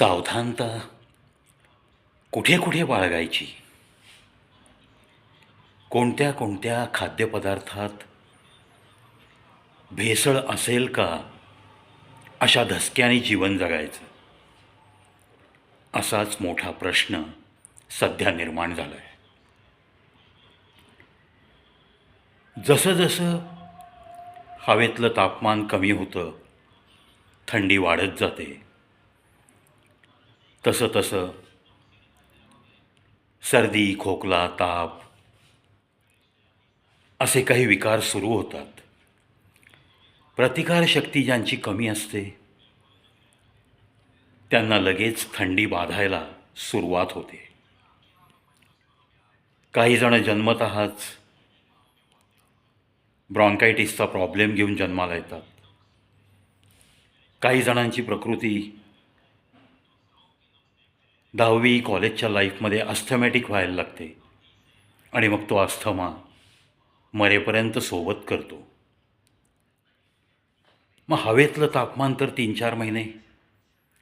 सावधानता कुठे कुठे बाळगायची? कोणत्या कोणत्या खाद्यपदार्थात भेसळ असेल का अशा धसक्याने जीवन जगायचं? असाच मोठा प्रश्न सध्या निर्माण झाला आहे जसं जसं हवेतलं तापमान कमी होतं थंडी वाढत जाते तसं तसं. सर्दी खोकला ताप असे काही विकार सुरू होतात. प्रतिकारशक्ती ज्यांची कमी असते त्यांना लगेच थंडी बाधायला सुरुवात होते. काही जण जन्मतःच ब्रॉन्कायटिसचा प्रॉब्लेम घेऊन जन्माला येतात. काही जणांची प्रकृती दहावी कॉलेजच्या लाईफमध्ये अस्थमॅटिक व्हायला लागते. आणि मग तो अस्थमा मरेपर्यंत सोबत करतो. मग हवेतलं तापमान तर तीन चार महिने.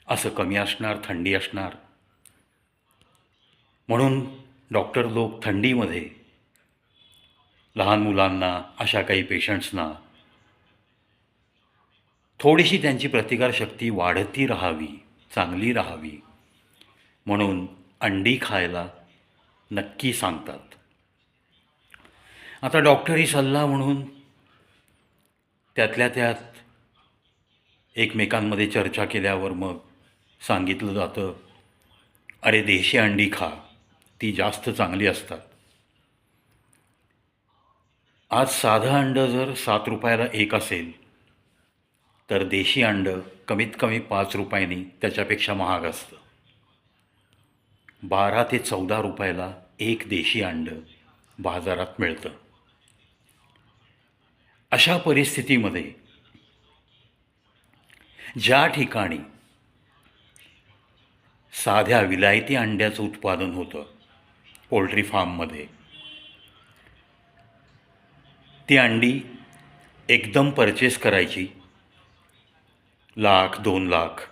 असं कमी असणार थंडी असणार. म्हणून डॉक्टर लोक थंडीमध्ये लहान मुलांना अशा काही पेशंट्सना थोडीशी त्यांची प्रतिकारशक्ती वाढती राहावी चांगली राहावी. म्हणून अंडी खायला नक्की सांगतात. आता डॉक्टरी सल्ला म्हणून त्यातल्या त्यात एकमेकांमध्ये चर्चा केल्यावर मग सांगितलं जातं अरे देशी अंडी खा ती जास्त चांगली असतात. आज साधं अंडं जर सात रुपयाला एक असेल तर देशी अंडं कमीत कमी पाच रुपयांनी त्याच्यापेक्षा महाग असतं. बारा ते चौदा रुपयाला एक देशी अंडं बाजारात मिळतं. अशा परिस्थितीमध्ये ज्या ठिकाणी साध्या विलायती अंड्याचं उत्पादन होतं पोल्ट्री फार्ममध्ये ती अंडी एकदम परचेस करायची लाख दोन लाख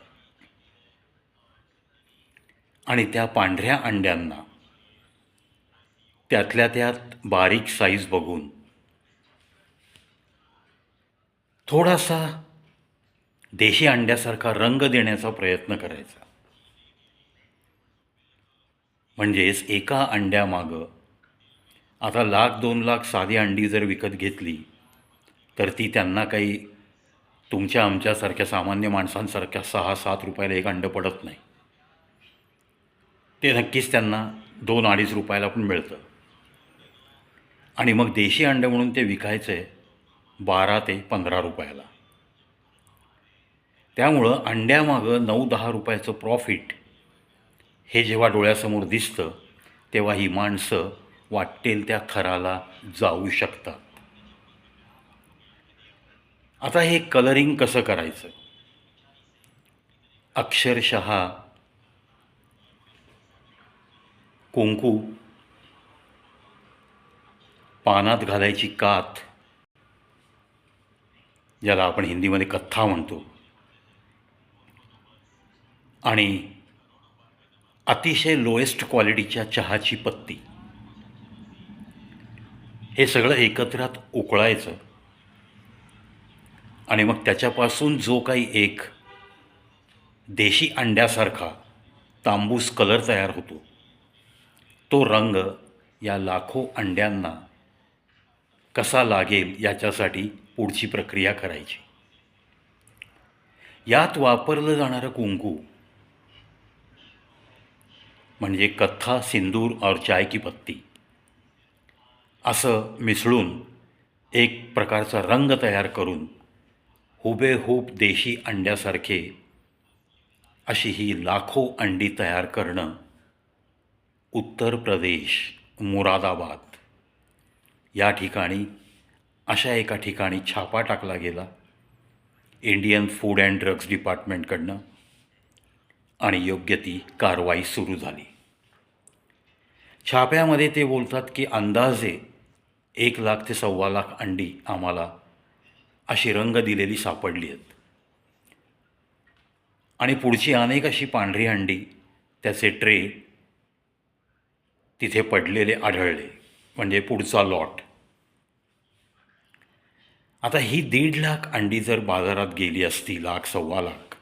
आणि त्या पांढऱ्या अंड्यांना. त्यातल्या त्यात बारीक साईज बघून. थोडासा देशी अंड्यासारखा रंग देण्याचा प्रयत्न करायचा. म्हणजेच एका अंड्यामागं आता लाख दोन लाख साधी अंडी जर विकत घेतली तर ती त्यांना काही तुमच्या आमच्यासारख्या सामान्य माणसांसारख्या सहा सात रुपयाला एक अंडं पडत नाही. ते नक्कीच त्यांना दोन अडीच रुपयाला पण मिळतं. आणि मग देशी अंडं म्हणून ते विकायचं आहे बारा ते पंधरा रुपयाला. त्यामुळं अंड्यामागं नऊ दहा रुपयाचं प्रॉफिट हे जेव्हा डोळ्यासमोर दिसतं तेव्हा ही माणसं वाटेल त्या थराला जाऊ शकतात. आता हे कलरिंग कसं करायचं? अक्षरशः कुंकू. पानात घालायची कात. ज्याला आपण हिंदीमध्ये कथ्था म्हणतो. आणि अतिशय लोएस्ट क्वालिटीच्या चहाची पत्ती. हे सगळं एकत्रात उकळायचं. आणि मग त्याच्यापासून जो काही एक देशी अंड्यासारखा तांबूस कलर तयार होतो. तो रंग या लाखो अंड्यांना कसा लागेल याच्यासाठी पुढची प्रक्रिया करायची. यात वापरलं जाणारं कुंकू म्हणजे कथ्था सिंदूर और चाय की पत्ती. असं मिसळून एक प्रकारचा रंग तयार करून हुबेहूब देशी अंड्यासारखे अशी ही लाखो अंडी तयार करणं उत्तर प्रदेश मुरादाबाद. या ठिकाणी अशा एका ठिकाणी छापा टाकला गेला इंडियन फूड अँड ड्रग्ज डिपार्टमेंटकडनं आणि योग्य ती कारवाई सुरू झाली. छाप्यामध्ये ते बोलतात की अंदाजे एक लाख ते सव्वा लाख अंडी आम्हाला अशी रंग दिलेली सापडली आहेत. आणि पुढची अनेक अशी पांढरी अंडी त्याचे ट्रे तिथे पडलेले आढळले म्हणजे पुढचा लॉट. आता ही दीड लाख अंडी जर बाजारात गेली असती लाख सव्वा लाख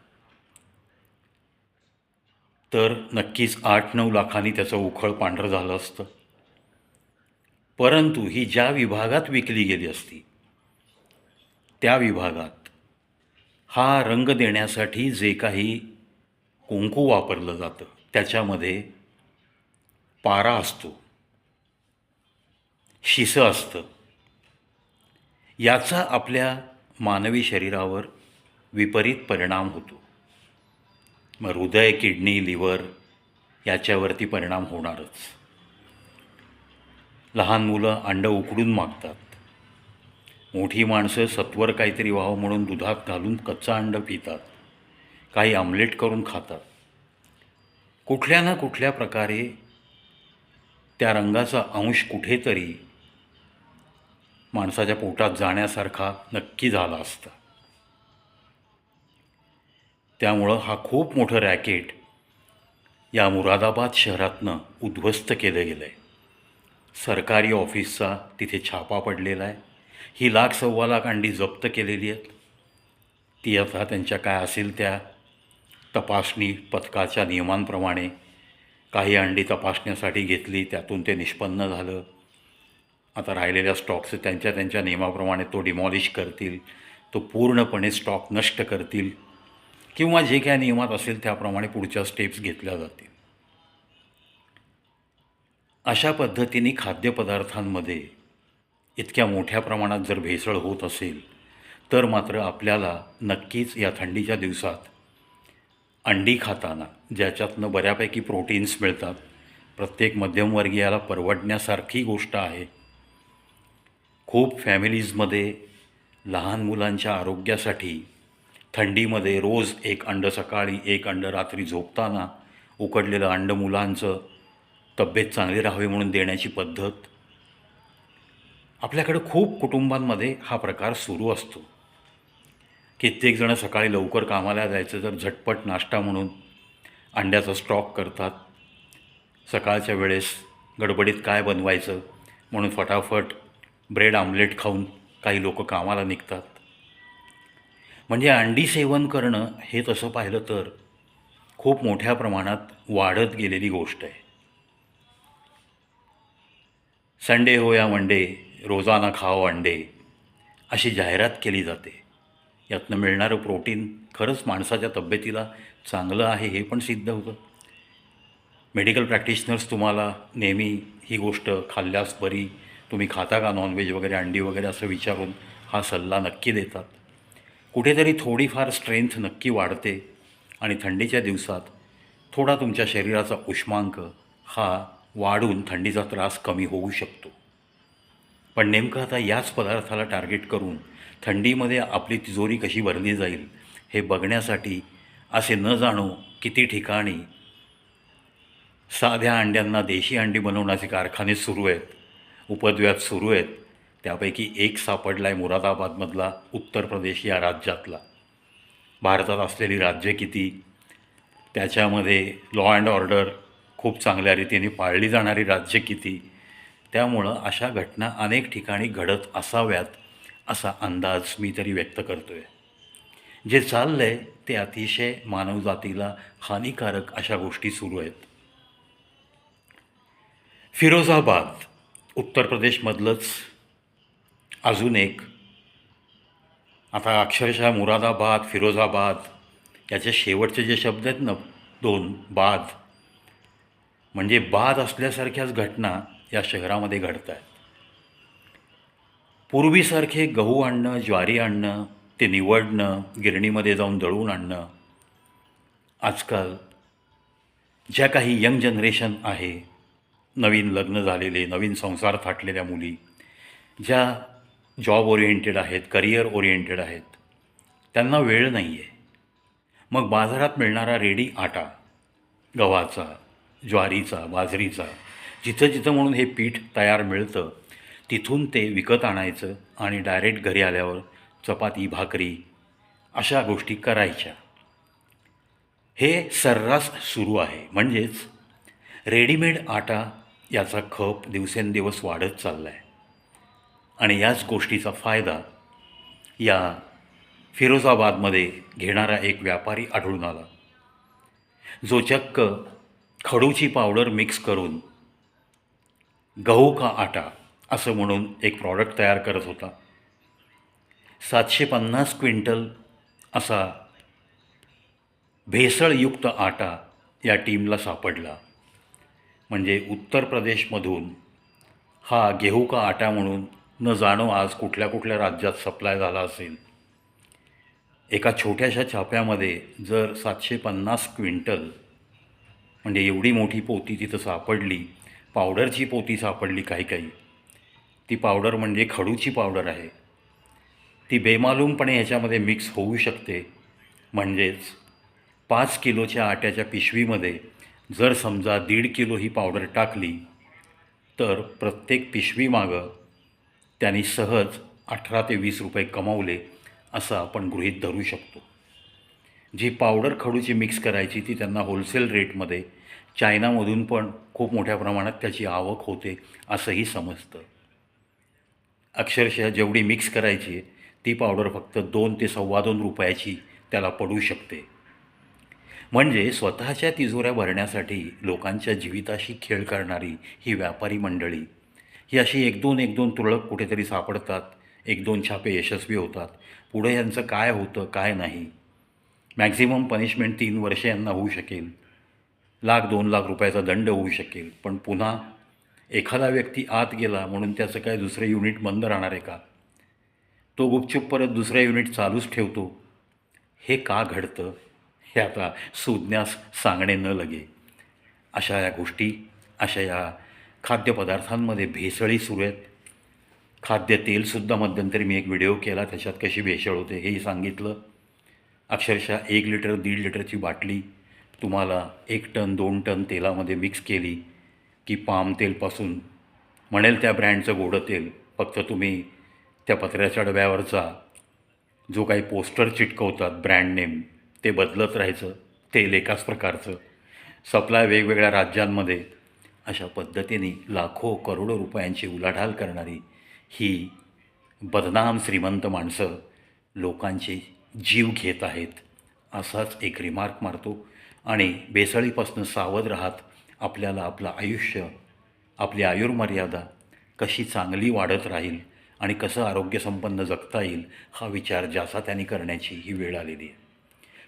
तर नक्कीच आठ नऊ लाखांनी त्याचं उखळ पांढरं झालं असतं. परंतु ही ज्या विभागात विकली गेली असती त्या विभागात हा रंग देण्यासाठी जे काही कुंकू वापरलं जातं त्याच्यामध्ये पारा असतो. शिसं असतं. याचा आपल्या मानवी शरीरावर विपरीत परिणाम होतो. मग हृदय किडनी लिव्हर याच्यावरती परिणाम होणारच. लहान मुलं अंडं उकडून मागतात. मोठी माणसं सत्वर काहीतरी व्हावं म्हणून दुधात घालून कच्चा अंड पितात. काही आमलेट करून खातात. कुठल्या ना कुठल्या प्रकारे त्या रंगाचा अंश कुठेतरी माणसाच्या पोटात जाण्यासारखा नक्की झाला असता. त्यामुळं हा खूप मोठं रॅकेट या मुरादाबाद शहरातनं उद्ध्वस्त केलं गेलं आहे सरकारी ऑफिसचा तिथे छापा पडलेला आहे. ही लाख सव्वा लाख अंडी जप्त केलेली आहेत. ती आता त्यांच्या काय असेल त्या तपासणी पथकाच्या नियमांप्रमाणे काही अंडी तपासण्यासाठी घेतली त्यातून ते निष्पन्न झालं. आता राहिलेल्या स्टॉकचं त्यांच्या त्यांच्या नियमाप्रमाणे तो डिमॉलिश करतील तो पूर्णपणे स्टॉक नष्ट करतील किंवा जे काय नियमात असेल त्याप्रमाणे पुढच्या स्टेप्स घेतल्या जातील. अशा पद्धतीने खाद्यपदार्थांमध्ये इतक्या मोठ्या प्रमाणात जर भेसळ होत असेल तर मात्र आपल्याला नक्कीच या थंडीच्या दिवसात अंडी खाताना ज्याच्यातनं बऱ्यापैकी प्रोटीन्स मिळतात प्रत्येक मध्यमवर्गीयाला परवडण्यासारखी गोष्ट आहे. खूप फॅमिलीजमध्ये लहान मुलांच्या आरोग्यासाठी थंडीमध्ये रोज एक अंड सकाळी एक अंड रात्री झोपताना उकडलेलं अंड मुलांचं तब्येत चांगली राहावी म्हणून देण्याची पद्धत. आपल्याकडं खूप कुटुंबांमध्ये हा प्रकार सुरू असतो. कित्येकजणं सकाळी लवकर कामाला जायचं तर झटपट नाश्ता म्हणून अंड्याचा स्टॉक करतात. सकाळच्या वेळेस गडबडीत काय बनवायचं म्हणून फटाफट ब्रेड आमलेट खाऊन काही लोक कामाला निघतात. म्हणजे अंडी सेवन करणं हे तसं पाहिलं तर खूप मोठ्या प्रमाणात वाढत गेलेली गोष्ट आहे. संडे हो या मंडे रोजाना खाओ अंडे अशी जाहिरात केली जाते. यातनं मिळणारं प्रोटीन खरंच माणसाच्या तब्येतीला चांगलं आहे हे पण सिद्ध होतं. मेडिकल प्रॅक्टिशनर्स तुम्हाला नेहमी ही गोष्ट खाल्ल्यास बरी तुम्ही खाता का नॉनव्हेज वगैरे अंडी वगैरे असं विचारून हा सल्ला नक्की देतात. कुठेतरी थोडीफार स्ट्रेंथ नक्की वाढते आणि थंडीच्या दिवसात थोडा तुमच्या शरीराचा उष्मांक हा वाढून थंडीचा त्रास कमी होऊ शकतो. पण नेमकं आता याच पदार्थाला टार्गेट करून थंडीमध्ये आपली तिजोरी कशी भरली जाईल हे बघण्यासाठी असे न जाणो किती ठिकाणी साध्या अंड्यांना देशी अंडी बनवण्याचे कारखाने सुरू आहेत उपद्व्यात सुरू आहेत. त्यापैकी एक सापडला आहे मुरादाबादमधला उत्तर प्रदेश या राज्यातला. भारतात असलेली राज्ये किती? त्याच्यामध्ये लॉ अँड ऑर्डर खूप चांगल्या रीतीने पाळली जाणारी राज्य किती? त्यामुळं अशा घटना अनेक ठिकाणी घडत असाव्यात. असा अंदाज मी तरी व्यक्त करतो आहे जे चाललं आहे ते अतिशय मानवजातीला हानिकारक अशा गोष्टी सुरू आहेत. फिरोजाबाद उत्तर प्रदेशमधलंच अजून एक. आता अक्षरशः मुरादाबाद फिरोजाबाद याचे शेवटचे जे शब्द आहेत ना दोन बाद. म्हणजे बाद असल्यासारख्याच घटना या शहरामध्ये घडत आहेत पूर्वीसारखे गहू आणणं ज्वारी आणणं ते निवडणं गिरणीमध्ये जाऊन दळून आणणं. आजकाल ज्या काही यंग जनरेशन आहे नवीन लग्न झालेले नवीन संसार थाटलेल्या मुली ज्या जॉब ओरिएंटेड आहेत करिअर ओरिएंटेड आहेत त्यांना वेळ नाही आहे मग बाजारात मिळणारा रेडी आटा गव्हाचा ज्वारीचा बाजरीचा जिथं जिथं म्हणून हे पीठ तयार मिळतं तिथून ते विकत आणायचं आणि डायरेक्ट घरी आल्यावर चपाती भाकरी अशा गोष्टी करायच्या. हे सर्रास सुरू आहे. म्हणजेच रेडीमेड आटा याचा खप दिवसेंदिवस वाढत चालला आहे आणि याच गोष्टीचा फायदा या फिरोजाबादमध्ये घेणारा एक व्यापारी आढळून आला. जो चक्क खडूची पावडर मिक्स करून गहू का आटा असं म्हणून एक प्रॉडक्ट तयार करत होता. सातशे पन्नास क्विंटल असा भेसळयुक्त आटा या टीमला सापडला. म्हणजे उत्तर प्रदेशमधून हा गेहू का आटा म्हणून न जाणो आज कुठल्या कुठल्या राज्यात सप्लाय झाला असेल. एका छोट्याशा छाप्यामध्ये जर सातशे पन्नास क्विंटल म्हणजे एवढी मोठी पोती तिथं सापडली पावडरची पोती सापडली काही काही ती पावडर म्हणजे खडूची पावडर आहे. ती बेमालूमपणे ह्याच्यामध्ये मिक्स होऊ शकते. म्हणजेच पाच किलोच्या आट्याच्या पिशवीमध्ये जर समजा दीड किलो ही पावडर टाकली तर प्रत्येक पिशवीमागं त्यांनी सहज अठरा ते वीस रुपये कमावले असं आपण गृहीत धरू शकतो. जी पावडर खडूची मिक्स करायची ती त्यांना होलसेल रेटमध्ये चायनामधून पण खूप मोठ्या प्रमाणात त्याची आवक होते असंही समजतं. अक्षरशः जेवढी मिक्स करायची ती पावडर फक्त दोन ते सव्वा दोन रुपयाची त्याला पडू शकते. म्हणजे स्वतःच्या तिजोऱ्या भरण्यासाठी लोकांच्या जीविताशी खेळ करणारी ही व्यापारी मंडळी ही अशी एक दोन एक दोन तुरळक कुठेतरी सापडतात एक दोन छापे यशस्वी होतात. पुढे यांचं काय होतं काय नाही. मॅक्झिमम पनिशमेंट तीन वर्षे यांना होऊ शकेल. लाख दोन लाख रुपयाचा दंड होऊ शकेल. पण पुन्हा एखादा व्यक्ती आत गेला म्हणून त्याचं काय दुसरं युनिट बंद राहणार आहे का? तो गुपचूप परत दुसरं युनिट चालूच ठेवतो. हे का घडतं? हे आता सुज्ञास सांगणे न लगे. अशा या गोष्टी अशा या खाद्यपदार्थांमध्ये भेसळी सुरू आहेत. खाद्यतेलसुद्धा मध्यंतरी मी एक व्हिडिओ केला त्याच्यात कशी भेसळ होते हेही सांगितलं. अक्षरशः एक लिटर दीड लिटरची बाटली तुम्हाला एक टन दोन टन तेलामध्ये मिक्स केली. की पाम तेलपासून म्हणेल त्या ब्रँडचं गोडं तेल. फक्त तुम्ही त्या पत्र्याच्या डब्यावरचा जो. काही पोस्टर चिटकवतात ब्रँड नेम ते बदलत राहायचं. तेल एकाच प्रकारचं. सप्लाय वेगवेगळ्या राज्यांमध्ये अशा पद्धतीने लाखो करोडो रुपयांची उलाढाल करणारी ही बदनाम श्रीमंत माणसं लोकांचे जीव घेत आहेत. असाच एक रिमार्क मारतो. आणि बेसळीपासून सावध राहत आपल्याला आपलं आयुष्य आपली आयुर्मर्यादा कशी चांगली वाढत राहील आणि कसं आरोग्यसंपन्न जगता येईल हा विचार ज्याचा त्यांनी करण्याची ही वेळ आलेली आहे.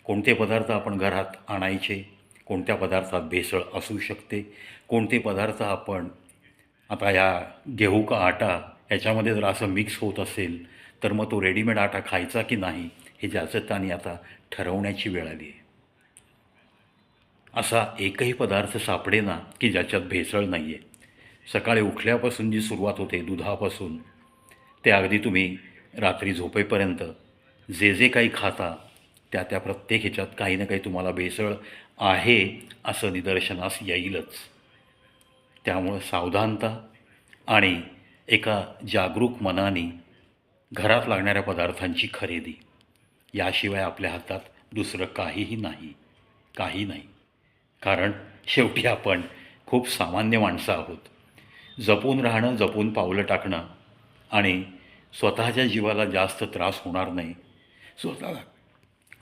कोणते पदार्थ आपण घरात आणायचे कोणत्या पदार्थात भेसळ असू शकते कोणते पदार्थ आपण आता या गेहू का आटा याच्यामध्ये जर असं मिक्स होत असेल तर मग तो रेडीमेड आटा खायचा की नाही हे ज्याचं त्यांनी आता ठरवण्याची वेळ आली आहे. असा एकही पदार्थ सापडेना की ज्याच्यात भेसळ नाही आहे सकाळी उठल्यापासून जी सुरुवात होते दुधापासून ते अगदी तुम्ही रात्री झोपेपर्यंत जे जे काही खाता त्या त्या प्रत्येक ह्याच्यात काही ना काही तुम्हाला भेसळ आहे असं निदर्शनास येईलच. त्यामुळं सावधानता आणि एका जागरूक मनाने घरात लागणाऱ्या पदार्थांची खरेदी याशिवाय आपल्या हातात दुसरं काहीही नाही काही नाही. कारण शेवटी आपण खूप सामान्य माणसं आहोत. जपून राहणं जपून पावलं टाकणं आणि स्वतःच्या जीवाला जास्त त्रास होणार नाही. स्वतःला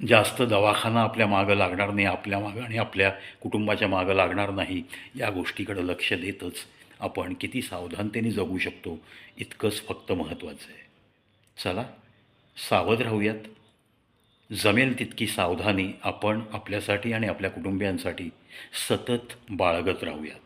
जास्त दवाखाना आपल्या मागं लागणार नाही आपल्या मागं आणि आपल्या कुटुंबाच्या मागं लागणार नाही या गोष्टीकडं लक्ष देतच आपण किती सावधानतेने जगू शकतो इतकंच फक्त महत्त्वाचं आहे. चला सावध राहूयात. जमेल तितकी सावधानी आपण आपल्यासाठी आणि आपल्या कुटुंबियांसाठी सतत बाळगत राहूयात.